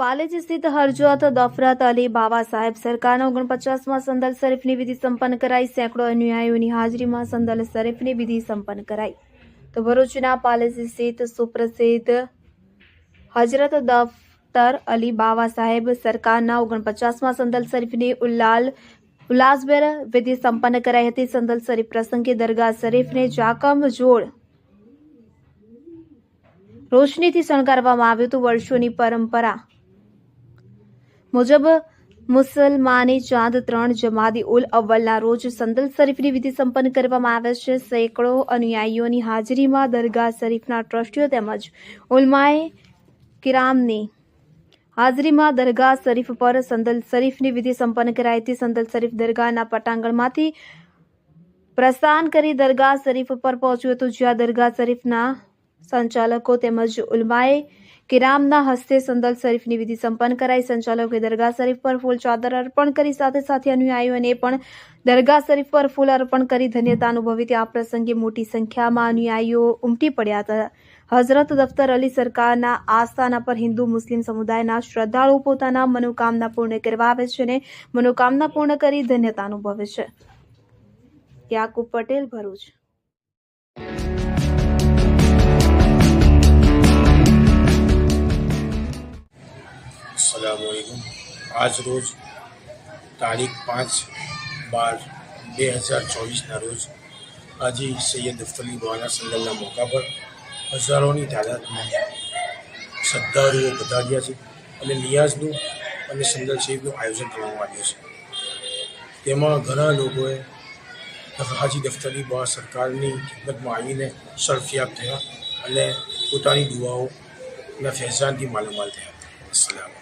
પાલેજ સ્થિત હરજોત દફરત અલી બાવા સાહેબ સરકારના ઓગણપચાસમાં સંદલ શરીફની વિધિ સંપન્ન કરાઈ. સેંકડો અનુયાયીઓની હાજરીમાં સંદલ શરીફની વિધિ સંપન્ન કરાઈ. તો ભરૂચના પાલેજ સ્થિત સુપ્રસિદ્ધ હજરત દફતર અલી બાવા સાહેબ સરકારના ઓગણપચાસમાં સંદલ શરીફની ઉલ્લાલ ઉલ્લાસભેર વિધિ સંપન્ન કરાઈ હતી. સંદલ શરીફ પ્રસંગે દરગાહ શરીફને જાકમ જોડ રોશનીથી શણગારવામાં આવ્યું હતું. વર્ષોની પરંપરા મુજબ મુસલમાની ચાંદ ત્રણ જમાદી ઉલ અવ્વલના રોજ સંદલ શરીફની વિધિ સંપન્ન કરવામાં આવે છે. સેંકડો અનુયાયીઓની હાજરીમાં દરગાહ શરીફના ટ્રસ્ટીઓ તેમજ ઉલમાએ કિરામની હાજરીમાં દરગાહ શરીફ પર સંદલ શરીફની વિધિ સંપન્ન કરાઈ હતી. સંદલ શરીફ દરગાહના પટાંગણમાંથી પ્રસ્થાન કરી દરગાહ શરીફ પર પહોંચ્યું હતું, જ્યાં દરગાહ શરીફના સંચાલકો તેમજ ઉલમાએ કિરામના હસ્તે સંદલ શરીફની વિધિ સંપન્ન કરાઈ. સંચાલકોએ દરગાહ શરીફ પર ફૂલ ચાદર અર્પણ કરી, સાથે સાથે અનુયાયીઓને પણ દરગાહ શરીફ પર ફૂલ અર્પણ કરી ધન્યતા અનુભવી. આ પ્રસંગે મોટી સંખ્યામાં અનુયાયીઓ ઉમટી પડ્યા હતા. હઝરત દફતર અલી સરકારના આસ્થાના પર હિન્દુ મુસ્લિમ સમુદાયના શ્રદ્ધાળુઓ પોતાના મનોકામના પૂર્ણ કરવા આવે છે અને મનોકામના પૂર્ણ કરી ધન્યતા અનુભવે છે. યાકુબ પટેલ, ભરૂચ. અસલામુઅલૈકુમ આજ રોજ તારીખ પાંચ બાર બે હજાર ચોવીસના રોજ હાજી સૈયદ અફતલી બાના સંગલના મોકા પર હજારોની તાદાદમાં શ્રદ્ધાળુઓ પધાર્યા છે અને નિયાઝનું અને સંગલ શરીફનું આયોજન કરવામાં આવ્યું છે તેમાં ઘણા લોકોએ હાજી દફતરી બા સરકારની ખિદમતમાં આવીને શરફિયાબ થયા અને પોતાની દુઆઓના ફેઝાનથી માલામાલ થયા અસલામ